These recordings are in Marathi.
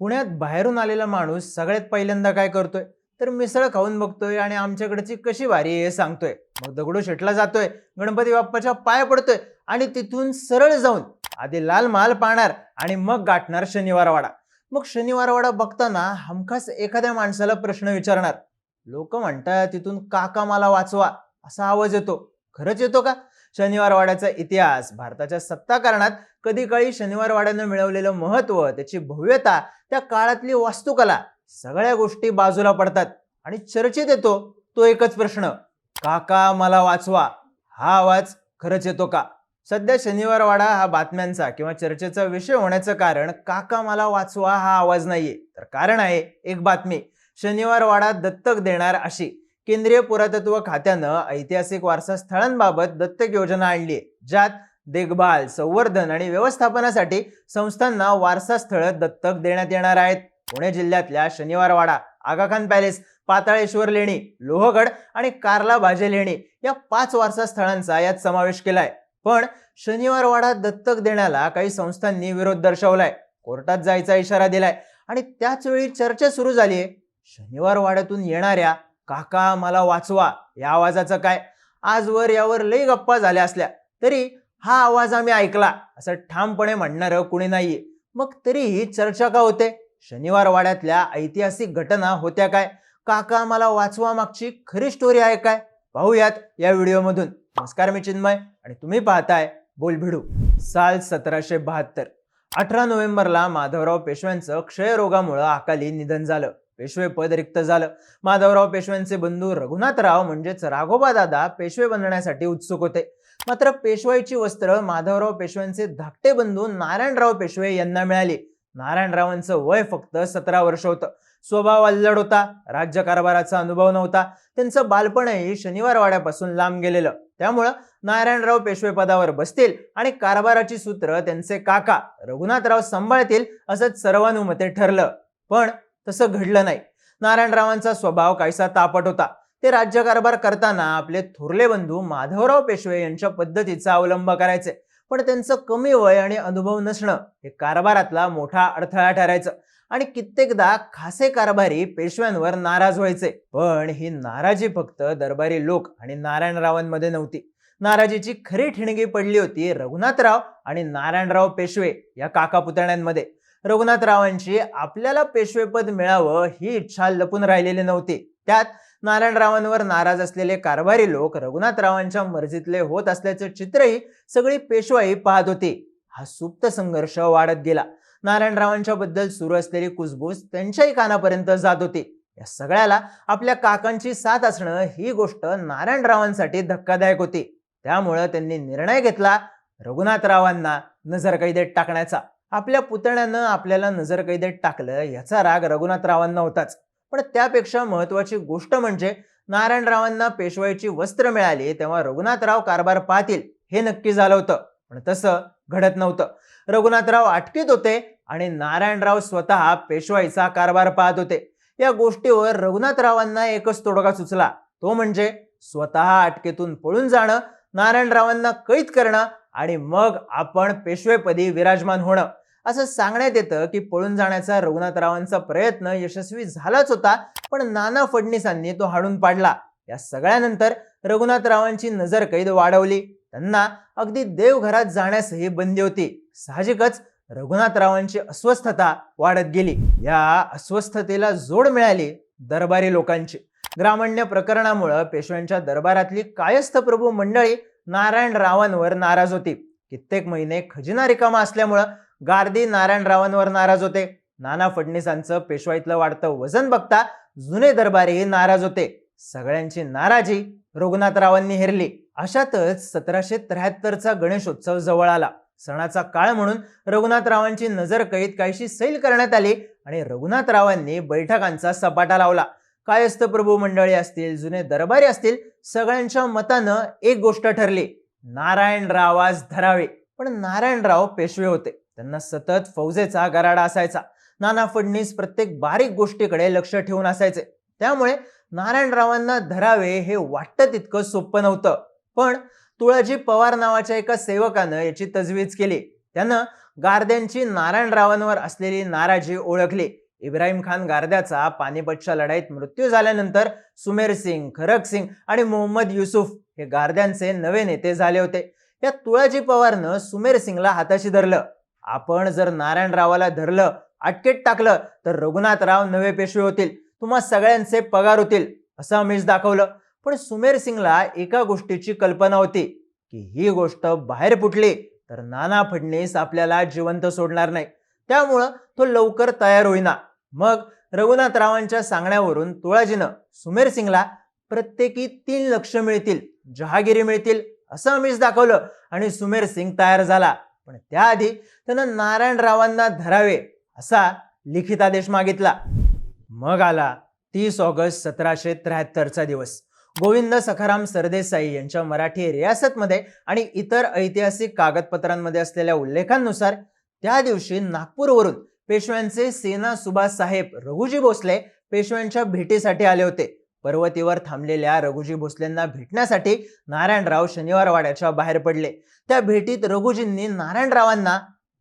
पुण्यात बाहेरून आलेला माणूस सगळ्यात पहिल्यांदा काय करतोय? तर मिसळ खाऊन बघतोय आणि आमच्याकडची कशी वारी आहे हे सांगतोय. मग दगडू शेटला जातोय गणपती बाप्पाच्या पाया पडतोय आणि तिथून सरळ जाऊन आधी लाल माल पाहणार आणि मग गाठणार शनिवारवाडा. मग शनिवारवाडा बघताना हमखास एखाद्या माणसाला प्रश्न विचारणार लोक म्हणतात तिथून काका मला वाचवा असा आवाज येतो. खरंच येतो का? शनिवारवाड्याचा इतिहास भारताच्या सत्ताकारणात कधी काळी शनिवारवाड्यानं मिळवलेलं महत्त्व त्याची भव्यता त्या काळातली वास्तुकला सगळ्या गोष्टी बाजूला पडतात आणि चर्चेत येतो तो एकच प्रश्न काका मला वाचवा हा आवाज खरंच येतो का? सध्या शनिवारवाडा हा बातम्यांचा किंवा चर्चेचा विषय होण्याचं कारण काका मला वाचवा हा आवाज नाहीये. तर कारण आहे एक बातमी शनिवारवाडा दत्तक देणार अशी. केंद्रीय पुरातत्व खात्यानं ऐतिहासिक वारसा स्थळांबाबत दत्तक योजना आणली आहे ज्यात देखभाल संवर्धन आणि व्यवस्थापनासाठी संस्थांना वारसा स्थळं दत्तक देण्यात येणार आहेत. पुणे जिल्ह्यातल्या शनिवारवाडा आगाखान पॅलेस पाताळेश्वर लेणी लोहगड आणि कार्ला भाजे लेणी या पाच वारसा स्थळांचा यात समावेश केलाय. पण शनिवारवाडा दत्तक देण्याला काही संस्थांनी विरोध दर्शवलाय. कोर्टात जायचा इशारा दिलाय आणि त्याच वेळी चर्चा सुरू झालीय. शनिवारवाड्यातून येणाऱ्या काका मला वाचवा या आवाजाचं काय? आजवर यावर लई गप्पा झाल्या असल्या तरी हा आवाज आम्ही ऐकला. असं ठामपणे म्हणणारं कुणी नाहीये. मग तरीही चर्चा का होते? शनिवार वाड्यातल्या ऐतिहासिक घटना होत्या काय? काका मला वाचवा मागची खरी स्टोरी आहे काय? पाहूयात या व्हिडिओमधून. नमस्कार मी चिन्मय आणि तुम्ही पाहताय बोलभिडू. साल सतराशे बहात्तर. अठरा नोव्हेंबरला माधवराव पेशव्यांचं क्षयरोगामुळं अकाली निधन झालं. पेशवे पद रिक्त झालं. माधवराव पेशव्यांचे बंधू रघुनाथराव म्हणजेच राघोबा दादा पेशवे बनण्यासाठी उत्सुक होते. मात्र पेशवाईची वस्त्र माधवराव पेशव्यांचे धाकटे बंधू नारायणराव पेशवे यांना मिळाली. नारायणरावांचं वय फक्त सतरा वर्ष होतं. स्वभाव अल्लड होता राज्यकारभाराचा अनुभव नव्हता. त्यांचं बालपणही शनिवारवाड्यापासून लांब गेलेलं. त्यामुळं नारायणराव पेशवे पदावर बसतील आणि कारभाराची सूत्र त्यांचे काका रघुनाथराव सांभाळतील असंच सर्वानुमते ठरलं. पण तसं घडलं नाही. नारायणरावांचा स्वभाव काहीसा तापट होता. ते राज्यकारभार करताना आपले थोरले बंधू माधवराव पेशवे यांच्या पद्धतीचा अवलंब करायचे. पण त्यांचं कमी वय आणि अनुभव नसणं हे कारभारातला मोठा अडथळा ठरायचं. आणि कित्येकदा खासे कारभारी पेशव्यांवर नाराज व्हायचे. पण ही नाराजी फक्त दरबारी लोक आणि नारायणरावांमध्ये नव्हती. नाराजीची खरी ठिणगी पडली होती रघुनाथराव आणि नारायणराव पेशवे या काका पुतण्यांमध्ये रघुनाथरावांची आपल्याला पेशवेपद मिळावं ही इच्छा लपून राहिलेली नव्हती. त्यात नारायणरावांवर नाराज असलेले कारभारी लोक रघुनाथरावांच्या मर्जीतले होत असल्याचं चित्रही सगळी पेशवाई पाहत होती. हा सुप्त संघर्ष वाढत गेला. नारायणरावांच्या बद्दल सुरू असलेली कुसबूस त्यांच्याही कानापर्यंत जात होती. या सगळ्याला आपल्या काकांची साथ असणं ही गोष्ट नारायणरावांसाठी धक्कादायक होती. त्यामुळं त्यांनी निर्णय घेतला रघुनाथरावांना नजरकैदेत टाकण्याचा. आपल्या पुतण्यानं आपल्याला नजरकैदेत टाकलं याचा राग रघुनाथरावांना होताच. पण त्यापेक्षा महत्वाची गोष्ट म्हणजे नारायणरावांना पेशवाईची वस्त्र मिळाली तेव्हा रघुनाथराव कारभार पाहतील हे नक्की झालं होतं. पण तसं घडत नव्हतं. रघुनाथराव अटकेत होते आणि नारायणराव स्वतः पेशवाईचा कारभार पाहत होते. या गोष्टीवर रघुनाथरावांना एकच तोडगा सुचला. तो म्हणजे स्वतः अटकेतून पळून जाणं नारायणरावांना कैद करणं आणि मग आपण पेशवेपदी विराजमान होणं. असं सांगण्यात येतं की पळून जाण्याचा रघुनाथरावांचा प्रयत्न यशस्वी झालाच होता पण नाना फडणीसांनी तो हाडून पाडला. या सगळ्यानंतर रघुनाथरावांची नजर कैद वाढवली. त्यांना अगदी देवघरात जाण्यासही बंदी होती. साहजिकच रघुनाथरावांची अस्वस्थता वाढत गेली. या अस्वस्थतेला जोड मिळाली दरबारी लोकांची. ग्रामण्य प्रकरणामुळं पेशव्यांच्या दरबारातली कायस्थ प्रभू मंडळी नारायणरावांवर नाराज होती. कित्येक महिने खजिना रिकामा असल्यामुळं गार्दी नारायणरावांवर नाराज होते. नाना फडणीसांचं पेशवाईतलं वाढतं वजन बघता जुने दरबारीही नाराज होते. सगळ्यांची नाराजी रघुनाथरावांनी हेरली. अशातच सतराशे त्र्याहत्तरचा गणेशोत्सव जवळ आला. सणाचा काळ म्हणून रघुनाथरावांची नजर कैद काहीशी सैल करण्यात आली आणि रघुनाथरावांनी बैठकांचा सपाटा लावला. कायस्थ प्रभू मंडळी असतील जुने दरबारी असतील सगळ्यांच्या मतानं एक गोष्ट ठरली. नारायणरावास धरावे. पण नारायणराव पेशवे होते. त्यांना सतत फौजेचा गराडा असायचा. नाना फडणीस प्रत्येक बारीक गोष्टीकडे लक्ष ठेवून असायचे. त्यामुळे नारायणरावांना धरावे हे वाटतं तितकं सोपं नव्हतं. पण तुळाजी पवार नावाच्या एका सेवकानं याची तजवीज केली. त्यानं गारद्यांची नारायणरावांवर असलेली नाराजी ओळखली. इब्राहिम खान गारद्याचा पानिपतच्या लढाईत मृत्यू झाल्यानंतर सुमेर सिंग खरक सिंग आणि मोहम्मद युसुफ हे गारद्यांचे नवे नेते झाले होते. या तुळाजी पवारनं सुमेर सिंगला हाताशी धरलं. आपण जर नारायणरावाला धरलं अटकेत टाकलं तर रघुनाथराव नवे पेशवे होतील. तुम्हा सगळ्यांचे पगार होतील असं आमिष दाखवलं. पण सुमेर सिंगला एका गोष्टीची कल्पना होती की ही गोष्ट बाहेर फुटली तर नाना फडणीस आपल्याला जिवंत सोडणार नाही. त्यामुळं तो लवकर तयार होईना. मग रघुनाथरावांच्या सांगण्यावरून तुळाजीनं सुमेर सिंगला प्रत्येकी तीन लक्ष मिळतील जहागिरी मिळतील असं आमिष दाखवलं. आणि सुमेर सिंग तयार झाला. पण त्याआधी त्यानं नारायणरावांना धरावे असा लिखित आदेश मागितला. मग आला तीस ऑगस्ट सतराशे त्र्याहत्तरचा दिवस. गोविंद सखाराम सरदेसाई यांच्या मराठी रियासतमध्ये आणि इतर ऐतिहासिक कागदपत्रांमध्ये असलेल्या उल्लेखांनुसार त्या दिवशी नागपूरवरून पेशव्यांचे सेना सुभाष साहेब रघुजी भोसले पेशव्यांच्या भेटीसाठी आले होते. पर्वतीवर थांबलेल्या रघुजी भोसलेंना भेटण्यासाठी नारायणराव शनिवार वाड्याच्या बाहेर पडले. त्या भेटीत रघुजींनी नारायणरावांना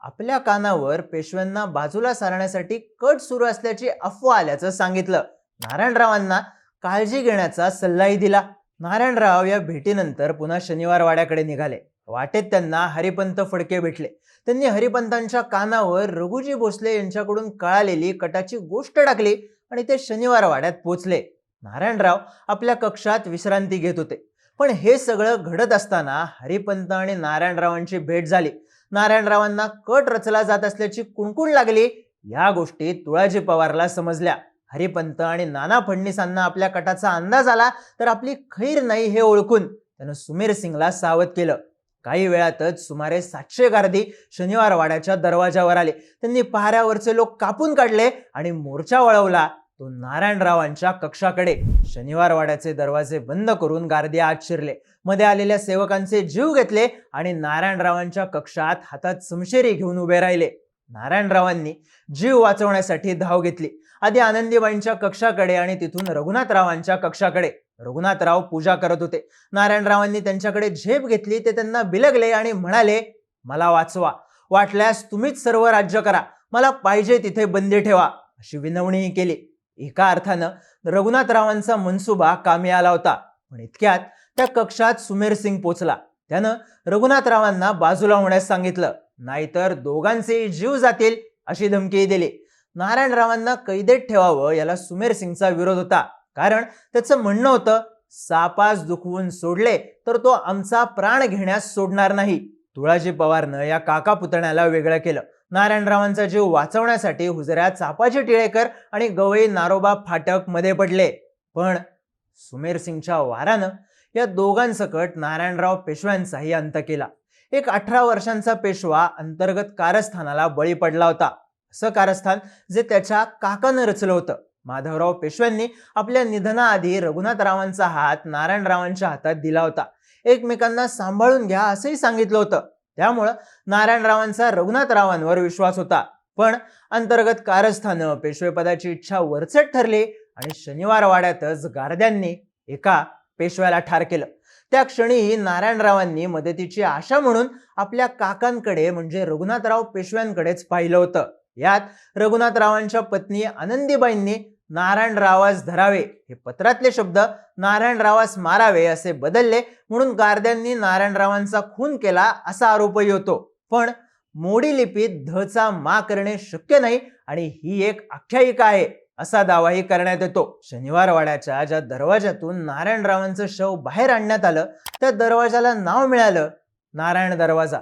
आपल्या कानावर पेशव्यांना बाजूला सारण्यासाठी कट सुरू असल्याची अफवा आल्याचं सांगितलं. नारायणरावांना काळजी घेण्याचा सल्लाही दिला. नारायणराव या भेटीनंतर पुन्हा शनिवार वाड्याकडे निघाले. वाटेत त्यांना हरिपंत फडके भेटले. त्यांनी हरिपंतांच्या कानावर रघुजी भोसले यांच्याकडून कळालेली कटाची गोष्ट टाकली आणि ते शनिवार वाड्यात पोचले. नारायणराव आपल्या कक्षात विश्रांती घेत होते. पण हे सगळं घडत असताना हरिपंत आणि नारायणरावांची भेट झाली. नारायणरावांना कट रचला जात असल्याची कुणकुण लागली? या गोष्टी तुळाजी पवारला समजल्या. हरिपंत आणि नाना फडणीसांना आपल्या कटाचा अंदाज आला तर आपली खैर नाही हे ओळखून त्यानं सुमेर सिंगला सावध केलं. काही वेळातच सुमारे सातशे गार्दी शनिवार वाड्याच्या दरवाजावर आले. त्यांनी पहाऱ्यावरचे लोक कापून काढले आणि मोर्चा वळवला. तो नारायणरावांच्या कक्षाकडे शनिवार वाड्याचे दरवाजे बंद करून गारदी आत शिरले. मध्ये आलेल्या सेवकांचे जीव घेतले आणि नारायणरावांच्या कक्षात हातात समशेरी घेऊन उभे राहिले. नारायणरावांनी जीव वाचवण्यासाठी धाव घेतली. आधी आनंदीबाईंच्या कक्षाकडे आणि तिथून रघुनाथरावांच्या कक्षाकडे. रघुनाथराव पूजा करत होते. नारायणरावांनी त्यांच्याकडे झेप घेतली ते त्यांना बिलगले आणि म्हणाले मला वाचवा. वाटल्यास तुम्हीच सर्व राज्य करा. मला पाहिजे तिथे बंदी ठेवा. अशी विनवणीही केली. एका अर्थानं रघुनाथरावांचा मनसुबा कामी आला होता. पण इतक्यात त्या कक्षात सुमेर सिंग पोचला. त्यानं रघुनाथरावांना बाजूला होण्यास सांगितलं. नाहीतर दोघांचे जीव जातील अशी धमकी दिली. नारायणरावांना कैदेत ठेवावं याला सुमेर सिंगचा विरोध होता. कारण त्याचं म्हणणं होतं सापास दुखवून सोडले तर तो आमचा प्राण घेण्यास सोडणार नाही. तुळाजी पवारनं या काका पुतण्याला वेगळं केलं. नारायणरावांचा जीव वाचवण्यासाठी हुजऱ्या चापाजी टिळेकर आणि गवई नारोबा फाटकमध्ये पडले. पण सुमेर सिंगच्या वारानं या दोघांसकट नारायणराव पेशव्यांचाही अंत केला. एक अठरा वर्षांचा पेशवा अंतर्गत कारस्थानाला बळी पडला होता. असं कारस्थान जे त्याच्या काकानं रचलं होतं. माधवराव पेशव्यांनी आपल्या निधनाआधी रघुनाथरावांचा हात नारायणरावांच्या हातात दिला होता. एकमेकांना सांभाळून घ्या असंही सांगितलं होतं. त्यामुळं नारायणरावांचा रघुनाथरावांवर विश्वास होता. पण अंतर्गत कारस्थानं पेशवेपदाची इच्छा वरचट ठरली आणि शनिवार वाड्यातच गारद्यांनी एका पेशव्याला ठार केलं. त्या क्षणी नारायणरावांनी मदतीची आशा म्हणून आपल्या काकांकडे म्हणजे रघुनाथराव पेशव्यांकडेच पाहिलं होतं. यात रघुनाथरावांच्या पत्नी आनंदीबाईंनी नारायणरावास धरावे हे पत्रातले शब्द नारायणरावास मारावे असे बदलले म्हणून गारद्यांनी नारायणरावांचा खून केला असा आरोपही होतो. पण मोडी लिपीत धचा मा करणे शक्य नाही आणि ही एक आख्यायिका आहे असा दावाही करण्यात येतो. शनिवारवाड्याच्या ज्या दरवाजातून नारायणरावांचं शव बाहेर आणण्यात आलं त्या दरवाजाला नाव मिळालं नारायण दरवाजा.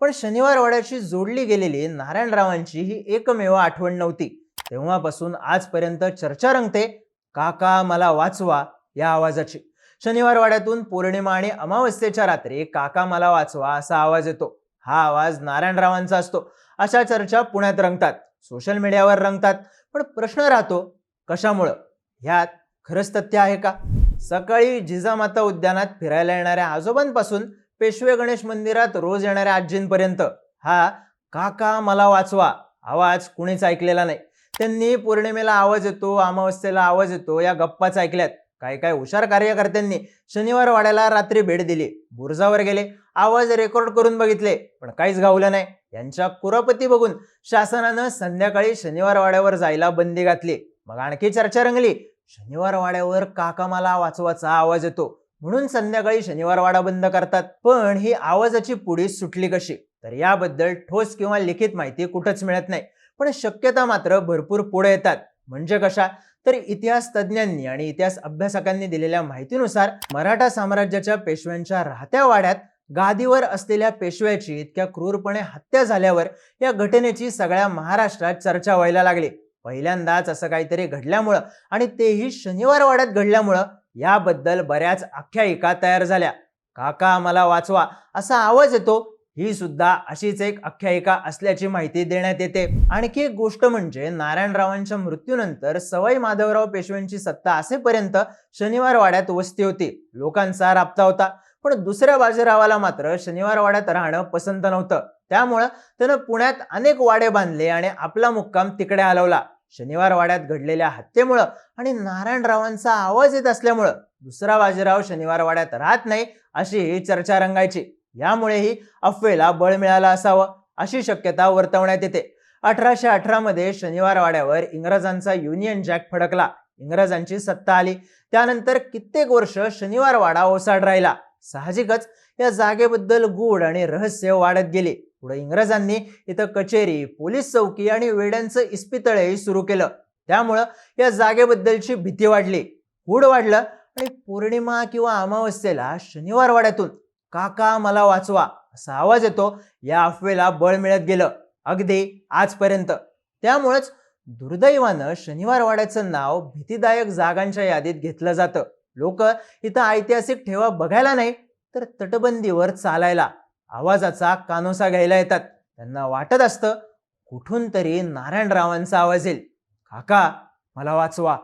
पण शनिवारवाड्याशी जोडली गेलेली नारायणरावांची ही एकमेव आठवण नव्हती. तेव्हापासून आजपर्यंत चर्चा रंगते काका मला वाचवा या आवाजाची. शनिवार वाड्यातून पौर्णिमा आणि अमावस्येच्या रात्री काका मला वाचवा असा आवाज येतो. हा आवाज नारायणरावांचा असतो. अशा चर्चा पुण्यात रंगतात सोशल मीडियावर रंगतात पण प्रश्न राहतो कशामुळं? ह्यात खरंच तथ्य आहे का? सकाळी जिजामाता उद्यानात फिरायला येणाऱ्या आजोबांपासून पेशवे गणेश मंदिरात रोज येणाऱ्या आजींपर्यंत हा काका मला वाचवा आवाज कुणीच ऐकलेला नाही. त्यांनी पौर्णिमेला आवाज येतो अमावस्येला आवाज येतो या गप्पाच ऐकल्यात. काही काय हुशार कार्यकर्त्यांनी शनिवार वाड्याला रात्री भेट दिली. बुरजावर गेले. आवाज रेकॉर्ड करून बघितले पण काहीच गावलं नाही. यांच्या कुरापती बघून शासनानं संध्याकाळी शनिवार वाड्यावर जायला बंदी घातली. मग आणखी चर्चा रंगली. शनिवार वाड्यावर काकामाला वाचवाचा आवाज येतो. म्हणून संध्याकाळी शनिवार वाडा बंद करतात. पण ही आवाजाची पुढी सुटली कशी? तर याबद्दल ठोस किंवा लिखित माहिती कुठंच मिळत नाही. पण शक्यता मात्र भरपूर पुढे येतात. म्हणजे कशा? तर इतिहास तज्ज्ञांनी आणि इतिहास अभ्यासकांनी दिलेल्या माहितीनुसार मराठा साम्राज्याच्या पेशव्यांच्या राहत्या वाड्यात गादीवर असलेल्या पेशव्याची इतक्या क्रूरपणे हत्या झाल्यावर या घटनेची सगळ्या महाराष्ट्रात चर्चा व्हायला लागली. पहिल्यांदाच असं काहीतरी घडल्यामुळं आणि तेही शनिवार वाड्यात घडल्यामुळं याबद्दल बऱ्याच आख्यायिका तयार झाल्या. काका मला वाचवा असा आवाज येतो ही सुद्धा अशीच एक आख्यायिका असल्याची माहिती देण्यात येते. आणखी एक गोष्ट म्हणजे नारायणरावांच्या मृत्यूनंतर सवाई माधवराव पेशव्यांची सत्ता असेपर्यंत शनिवार वाड्यात वस्ती होती. लोकांचा राबता होता. पण दुसऱ्या बाजीरावाला मात्र शनिवार वाड्यात राहणं पसंत नव्हतं. त्यामुळं त्यानं पुण्यात अनेक वाडे बांधले आणि आपला मुक्काम तिकडे हलवला. शनिवार वाड्यात घडलेल्या हत्येमुळं आणि नारायणरावांचा आवाज येत असल्यामुळं दुसरा बाजीराव शनिवार वाड्यात राहत नाही अशी ही चर्चा रंगायची. यामुळेही अफवेला बळ मिळाला असावं अशी शक्यता वर्तवण्यात येते. अठराशे अठरा मध्ये शनिवार वाड्यावर इंग्रजांचा युनियन जॅक फडकला. इंग्रजांची सत्ता आली. त्यानंतर कित्येक वर्ष शनिवारवाडा ओसाड राहिला. साहजिकच या जागेबद्दल गूढ आणि रहस्य वाढत गेले. पुढे इंग्रजांनी इथं कचेरी पोलीस चौकी आणि वेड्यांचं इस्पितळही सुरू केलं. त्यामुळं या जागेबद्दलची भीती वाढली. गूढ वाढलं आणि पौर्णिमा किंवा अमावस्येला शनिवार वाड्यातून काका मला वाचवा असा आवाज येतो. या अफवेला बळ मिळत गेलं अगदी आजपर्यंत. त्यामुळेच दुर्दैवानं शनिवारवाड्याचं नाव भीतीदायक जागांच्या यादीत घेतलं जातं. लोक इथं ऐतिहासिक ठेवा बघायला नाही तर तटबंदीवर चालायला आवाजाचा कानोसा घ्यायला येतात. त्यांना वाटत असतं कुठून तरी नारायणरावांचा आवाज येईल. काका मला वाचवा.